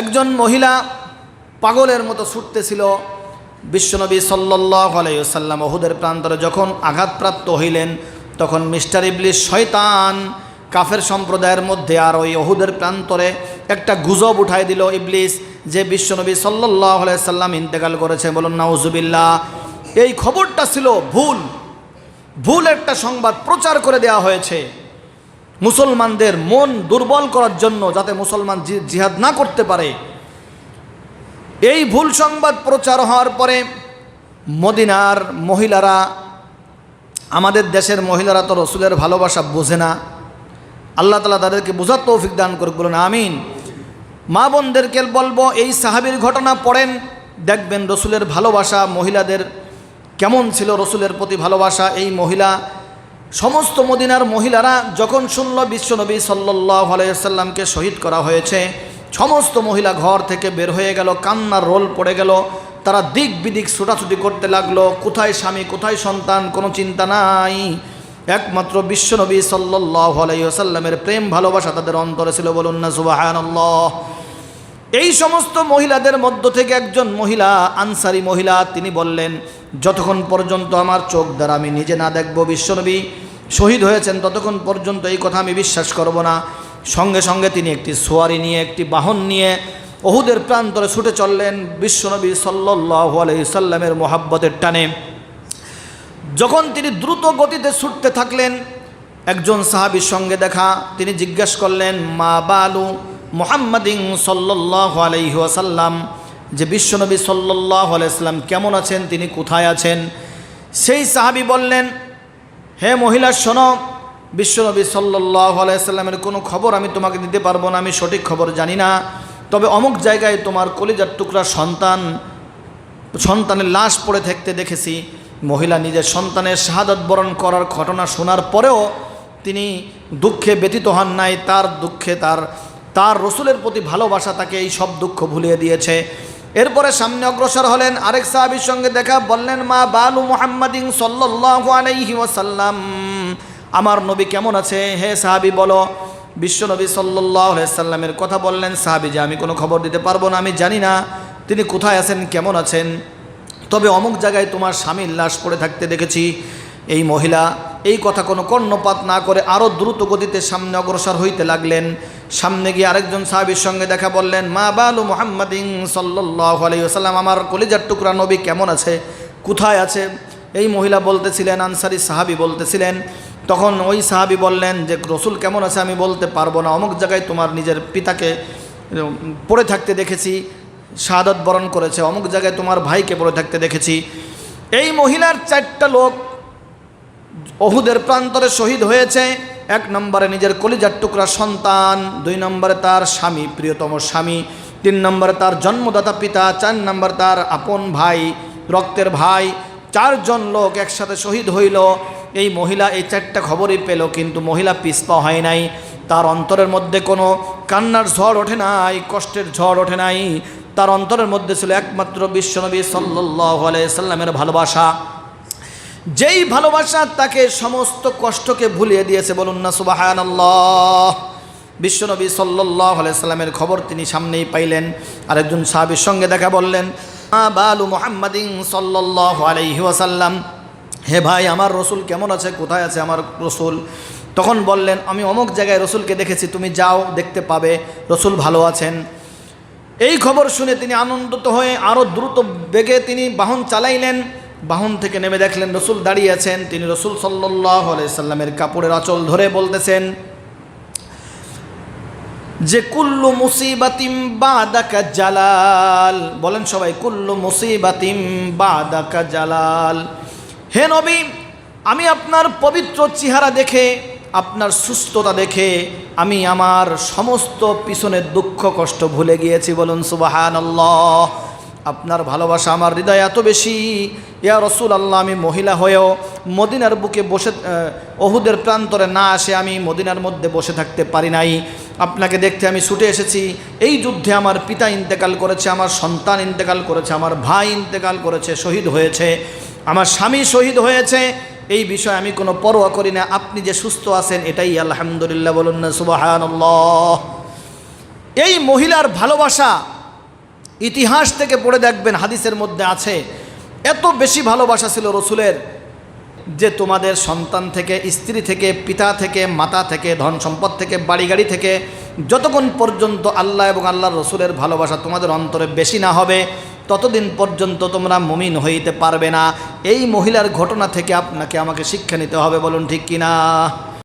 একজন মহিলা পাগলের মতো ছুটতেছিল বিশ্বনবী সাল্লাহ আলাইসাল্লাম ওহুদের প্রান্তরে যখন আঘাতপ্রাপ্ত হইলেন, তখন মিস্টার ইবলিস শয়তান কাফের সম্প্রদায়ের মধ্যে আর ওই অহুদের প্রান্তরে একটা গুজব উঠাই দিল ইবলিস, যে বিশ্বনবী সাল্লাহ সাল্লাম ইন্তেকাল করেছে। বলুন, নাউজুবিল্লাহ। এই খবরটা ছিল ভুল। ভুল একটা সংবাদ প্রচার করে দেওয়া হয়েছে। মুসলমানদের মন দুর্বল করার জন্য যাতে মুসলমান জিহাদ না করতে পারে। এই ভুল সংবাদ প্রচার হওয়ার পরে মদিনার মহিলারা, আমাদের দেশের মহিলারা তো রসুলের ভালোবাসা বোঝে না। আল্লাহ তালা তাদেরকে বোঝার তৌফিক দান করুক, বলুন আমিন। মা বোনদেরকে বলব, এই সাহাবির ঘটনা পড়েন, দেখবেন রসুলের ভালোবাসা, মহিলাদের কেমন ছিল রসুলের প্রতি ভালোবাসা, এই মহিলা সমস্ত মদিনার মহিলারা যখন শুনল বিশ্বনবী সাল্লাহ আলাইসাল্লামকে শহীদ করা হয়েছে, সমস্ত মহিলা ঘর থেকে বের হয়ে গেল, কান্নার রোল পড়ে গেল, তারা দিক বিদিক ছোটাছুটি করতে লাগল, কোথায় স্বামী, কোথায় সন্তান, কোনো চিন্তা নাই। একমাত্র বিশ্বনবী সাল্লাহ আলাইসাল্লামের প্রেম, ভালোবাসা তাদের অন্তরে ছিল বলুন না সুবাহান এই সমস্ত মহিলাদের মধ্য থেকে একজন মহিলা, আনসারি মহিলা, তিনি বললেন, যতক্ষণ পর্যন্ত আমার চোখ দ্বারা আমি নিজে না দেখব বিশ্বনবী শহীদ হয়েছেন ততক্ষণ পর্যন্ত এই কথা আমি বিশ্বাস করব না। সঙ্গে সঙ্গে তিনি একটি সোয়ারি নিয়ে, একটি বাহন নিয়ে অহুদের প্রান্তরে ছুটে চললেন বিশ্বনবী সাল্লাহ আলহিসাল্লামের মোহাব্বতের টানে। যখন তিনি দ্রুত গতিতে ছুটতে থাকলেন, একজন সাহাবির সঙ্গে দেখা, তিনি জিজ্ঞেস করলেন, মা বালু মোহাম্মদিন সাল্লাহ আলহি আসাল্লাম যে বিশ্বনবী সাল্লাহ আলাইসাল্লাম কেমন আছেন, তিনি কোথায় আছেন? সেই সাহাবি বললেন হে মহিলা, শোনো। বিশ্বনবী সাল্লাহ আলাইসাল্লামের কোনো খবর আমি তোমাকে দিতে পারব না, আমি সঠিক খবর জানি না। তবে অমুক জায়গায় তোমার কলিজার টুকরা সন্তান, সন্তানের লাশ পড়ে থাকতে দেখেছি। মহিলা নিজের সন্তানের শাহাদত বরণ করার ঘটনা শোনার পরেও তিনি দুঃখে ব্যতীত হন নাই। তার দুঃখে তার তার রসুলের প্রতি ভালোবাসা তাকে এই সব দুঃখ ভুলিয়ে দিয়েছে। এরপরে সামনে অগ্রসর হলেন আরেক সাহাবির সঙ্গে দেখা, বললেন, মা বালু মোহাম্মদিন সাল্লাহ আলাইহি আমার নবী কেমন আছে? হে সাহাবি, বলো। বিশ্বনবী সাল্লাহ সাল্লামের কথা বললেন, সাহাবি যে, আমি কোনো খবর দিতে পারব না, আমি জানি না। তিনি কোথায় আছেন? কেমন আছেন? তবে অমুক জায়গায় তোমার স্বামীর লাশ পড়ে থাকতে দেখেছি। এই মহিলা এই কথা কোনো কর্ণপাত না করে আরও দ্রুত গতিতে সামনে অগ্রসর হইতে লাগলেন। সামনে গিয়ে আরেকজন সাহাবির সঙ্গে দেখা বললেন, মা বালু মোহাম্মদিন সাল্লাহ আলাইসাল্লাম আমার কলিজার টুকরা নবী কেমন আছে? কোথায় আছে? এই মহিলা বলতেছিলেন, আনসারি সাহাবি বলতেছিলেন, তখন ওই সাহাবি বললেন যে, রসুল কেমন আছে আমি বলতে পারব না, অমুক জায়গায় তোমার নিজের পিতাকে পড়ে থাকতে দেখেছি, শাহাদত বরণ করেছে, অমুক জায়গায় তোমার ভাইকে পড়ে থাকতে দেখেছি। এই মহিলার চারটা লোক অহুদের প্রান্তরে শহীদ হয়েছে। এক নম্বরে নিজের কলিজার টুকরা সন্তান, দুই নম্বরে তার স্বামী, প্রিয়তম স্বামী, তিন নম্বরে তার জন্মদাতা পিতা, চার নম্বর তার আপন ভাই, রক্তের ভাই, চারজন লোক একসাথে শহীদ হইল। এই মহিলা এই চারটা খবরই পেল, কিন্তু মহিলা পিসপা হয় নাই। তার অন্তরের মধ্যে কোনো কান্নার ঝড় ওঠে নাই, কষ্টের ঝড় ওঠে নাই। তার অন্তরের মধ্যে ছিল একমাত্র বিশ্বনবী সাল্লাহ সাল্লামের ভালোবাসা। যেই ভালোবাসা তাকে সমস্ত কষ্টকে ভুলিয়ে দিয়েছে, বলুন না সুবাহান বিশ্বনবী সাল্লাহ সাল্লামের খবর তিনি সামনেই পাইলেন। আরেকজন সাহাবির সঙ্গে দেখা বললেন বালু মোহাম্মদিন সাল্লাহ আলাইহি ওয়াসাল্লাম। হে ভাই, আমার রসুল কেমন আছে? কোথায় আছে আমার রসুল? তখন বললেন, আমি অমুক জায়গায় রসুলকে দেখেছি, তুমি যাও, দেখতে পাবে, রসুল ভালো আছেন। এই খবর শুনে তিনি আনন্দিত হয়ে আরও দ্রুত বেগে তিনি বাহন চালাইলেন। বাহন থেকে নেমে দেখলেন রসুল দাঁড়িয়ে আছেন। তিনি রসুল সাল্লাহ সাল্লামের কাপড়ের আঁচল ধরে বলতেছেন, যে কুল্লু মুসিবাতিম বাদাকা জালাল। বলেন সবাই, কুল্লু মুসিবাতিম বাদাকা জালাল। হে নবী, আমি আপনার পবিত্র চেহারা দেখে, আপনার সুস্থতা দেখে, আমি আমার সমস্ত পিছনের দুঃখ কষ্ট ভুলে গিয়েছি। বলুন সুবাহান আল্লাহ আপনার ভালোবাসা আমার হৃদয় এত বেশি। ইয়া রসুল আল্লাহ আমি মহিলা হয়েও মদিনার বুকে বসে অহুদের প্রান্তরে না আসে আমি মদিনার মধ্যে বসে থাকতে পারি নাই। আপনাকে দেখতে আমি ছুটে এসেছি। এই যুদ্ধে আমার পিতা ইন্তেকাল করেছে, আমার সন্তান ইন্তেকাল করেছে, আমার ভাই ইন্তেকাল করেছে, শহীদ হয়েছে, আমার স্বামী শহীদ হয়েছে। এই বিষয়ে আমি কোনো পরোয়া করি না। আপনি যে সুস্থ আছেন, এটাই আলহামদুলিল্লাহ বলুন না সুবাহান এই মহিলার ভালোবাসা ইতিহাস থেকে পড়ে দেখবেন, হাদিসের মধ্যে আছে, এত বেশি ভালোবাসা ছিল রসুলের যে তোমাদের সন্তান থেকে, স্ত্রী থেকে, পিতা থেকে, মাতা থেকে, ধন সম্পদ থেকে বাড়ি গাড়ি থেকে, যতক্ষণ পর্যন্ত আল্লাহ এবং আল্লাহর রসুলের ভালোবাসা তোমাদের অন্তরে বেশি না হবে, ততদিন পর্যন্ত তোমরা মুমিন হইতে পারবে না। এই মহিলার ঘটনা থেকে আপনাকে আমাকে শিক্ষা নিতে হবে, বলুন ঠিক কিনা?